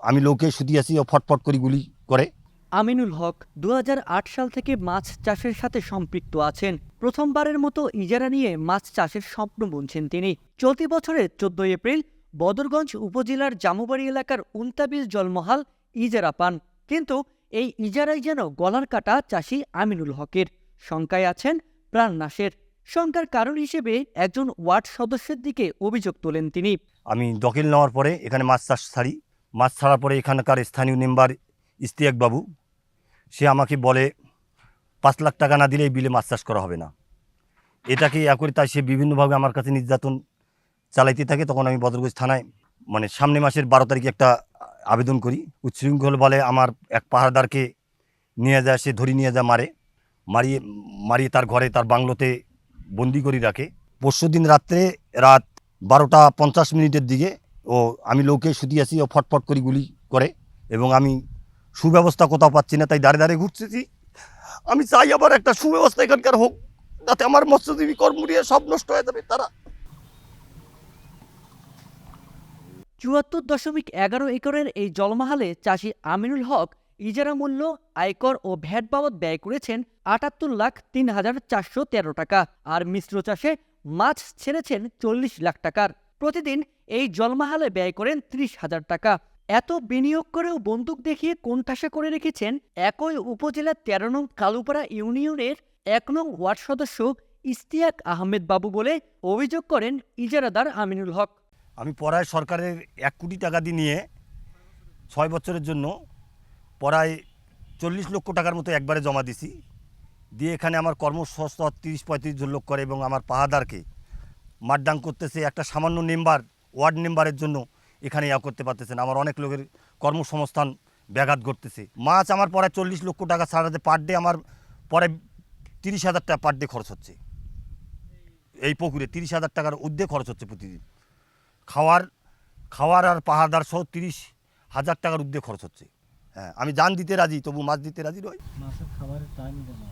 আমি লোকে শুধু আসি ও ফটফট করে গুলি করে। আমিনুল হক দুহাজার আট সাল থেকে মাছ চাষের সাথে সম্পৃক্ত আছেন। প্রথমবারের মতো ইজারা নিয়ে মাছ চাষের স্বপ্ন বুনছেন তিনি। চলতি বছরের চোদ্দই এপ্রিল বদরগঞ্জ উপজেলার জামুবাড়ি এলাকার উনতাবিল জলমহাল ইজারা পান। কিন্তু এই ইজারাই যেন গলার কাটা চাষি আমিনুল হকের। শঙ্কায় আছেন প্রাণনাশের শঙ্কার কারণ হিসেবে একজন ওয়ার্ড সদস্যের দিকে অভিযোগ তোলেন তিনি। আমি দখল নেওয়ার পরে এখানে মাছ চাষ ছাড়ি। মাছ ছাড়ার পরে এখানকার স্থানীয় মেম্বার ইস্তিয়াক বাবু, সে আমাকে বলে, পাঁচ লাখ টাকা না দিলে এই বিলে মাছ চাষ করা হবে না। এটাকে ইয়া করে তাই সে বিভিন্নভাবে আমার কাছে নির্যাতন চালাইতে থাকে। তখন আমি বদরগঞ্জ থানায় মানে সামনে মাসের বারো তারিখে একটা আবেদন করি। উচ্ছৃঙ্খল বলে আমার এক পাহাড়দারকে নিয়ে যায়, সে ধরি নিয়ে যায় মারে, মারিয়ে মারিয়ে তার ঘরে, তার বাংলোতে বন্দি করে রাখে। পরশু দিন রাত্রে রাত বারোটা পঞ্চাশ মিনিটের দিকে ও আমি লোকে শুধু আসি, ও ফটফট করে গুলি করে এবং আমি সুব্যবস্থা কোথাও পাচ্ছি না, তাই দাঁড়ে দাঁড়িয়ে ঘুরতেছি। আমি চাই আবার একটা সুব্যবস্থা এখানকার হোক, যাতে আমার মৎস্যজীবী কর্মরিয়া সব নষ্ট হয়ে যাবে তারা। চুয়াত্তর দশমিক এগারো একরের এই জলমহালে চাষি আমিনুল হক ইজারা মূল্য, আয়কর ও ভ্যাট বাবদ ব্যয় করেছেন আটাত্তর লাখ তিন হাজার চারশো তেরো টাকা, আর মিশ্র চাষে মাছ ছেড়েছেন চল্লিশ লাখ টাকার। প্রতিদিন এই জলমহালে ব্যয় করেন ত্রিশ হাজার টাকা। এত বিনিয়োগ করেও বন্দুক দেখিয়ে কোণঠাসা করে রেখেছেন একই উপজেলার তেরো নং কালুপাড়া ইউনিয়নের এক নং ওয়ার্ড সদস্য ইস্তিয়াক আহমেদ বাবু বলে অভিযোগ করেন ইজারাদার আমিনুল হক। আমি পড়ায় সরকারের এক কোটি টাকা দিয়ে নিয়ে ছয় বছরের জন্য পড়ায় চল্লিশ লক্ষ টাকার মতো একবারে জমা দিছি। দিয়ে এখানে আমার কর্মসংস্থান তিরিশ পঁয়ত্রিশ জন লোক করে এবং আমার পাহাদারকে মারডাং করতেছে একটা সামান্য মেম্বার ওয়ার্ড মেম্বারের জন্য এখানে ইয়া করতে পারতেছে না। আমার অনেক লোকের কর্মসংস্থান ব্যাঘাত ঘটতেছে। মাছ আমার পরে চল্লিশ লক্ষ টাকা ছাড়াতে পার ডে আমার পরে তিরিশ হাজার টাকা পার ডে খরচ হচ্ছে। এই পুকুরে তিরিশ হাজার টাকার ঊর্ধ্বে খরচ হচ্ছে প্রতিদিন। খাওয়ার খাওয়ার আর পাহাড়দার সহ তিরিশ হাজার টাকার ঊর্ধ্বে খরচ হচ্ছে। হ্যাঁ আমি জান দিতে রাজি তবু মাছ দিতে রাজি নয় মাছের খাবারের টাইম দেয় না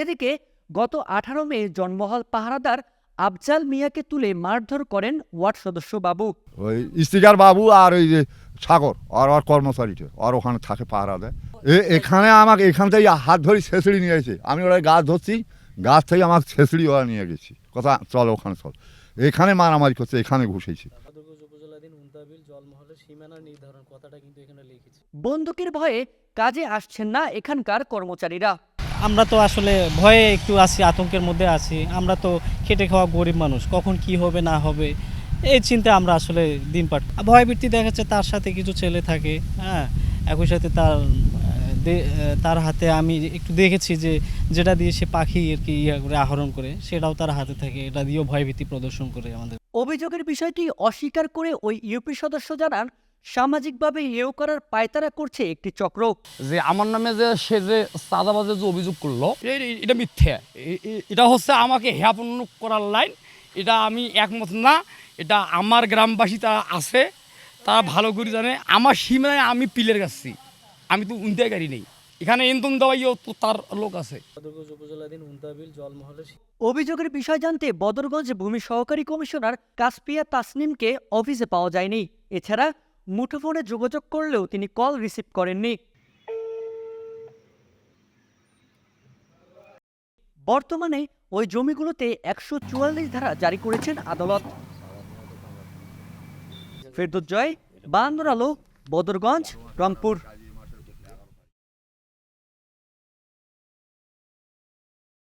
এদিকে গত আঠারো মে জন্মহল পাহারাদার আফজাল মিয়াকে তুলে মারধর করেন ওয়ার্ড সদস্য বাবু। ওই স্টিকার বাবু আর ওই যে সাগর আর আর কর্মচারীটা আর ওখানে থাকে পাহারা দেয় এ এখানে আমাকে এখান থেকে হাত ধরে ছেঁচড়ি নিয়ে গেছে আমি ওরা গাছ ধরছি গাছ থেকে আমাকে ছেঁচড়ি ওরা নিয়ে গেছি। কথা চল ওখানে চল। এখানে মারামারি করছে এখানে ঘুষেছি। বাদুরগঞ্জ উপজেলাধীন উন্তাবিল জলমহলের সীমানা নির্ধারণ কথাটা কিন্তু এখানে লিখেছি। বন্দুকের ভয়ে কাজে আসছেন না এখানকার কর্মচারীরা। আমরা তো আসলে ভয়ে একটু আছি, আতঙ্কের মধ্যে আছি। আমরা তো খেটে খাওয়া গরিব মানুষ, কখন কি হবে, না হবে, এই চিন্তা আমরা আসলে দিন পাঠ ভয়বৃত্তি দেখাচ্ছে তার সাথে কিছু ছেলে থাকে হ্যাঁ? একই সাথে তার তার হাতে আমি একটু দেখেছি যে যেটা দিয়ে সে পাখি আর কি ইয়া করে আহরণ করে, সেটাও তার হাতে থাকে। এটা দিয়েও ভয়ভীতি প্রদর্শন করে আমাদের। অভিযোগের বিষয়টি অস্বীকার করে ওই ইউপি সদস্য জানান সামাজিকভাবে হেয় করার পায়তারা করছে একটি চক্র। যে আমার নামে যে সে যে চাঁদাবাজের যে অভিযোগ করল এটা মিথ্যে। এটা হচ্ছে আমাকে হেয়াপন্ন করার লাইন। এটা আমি একমত না। এটা আমার গ্রামবাসী তারা আছে তারা ভালো করে জানে। আমার সীমানায় আমি পিলের গাছি। আমি তো উনতে গাড়ি নেই। এখানে এন্তন দেওয়াইও তো তার লোক আছে। অভিযোগের বিষয় জানতে বদরগঞ্জ ভূমি সহকারী কমিশনার কাসপিয়া তাসনিমকে অফিসে পাওয়া যায়নি। এছাড়া মুঠোফোনে যোগাযোগ করলেও তিনি কল রিসিভ করেননি। বর্তমানে ওই জমিগুলোতে একশো চুয়াল্লিশ ধারা জারি করেছেন আদালত। ফেরদুজ্জয় বান্দর আলো, বদরগঞ্জ, রংপুর।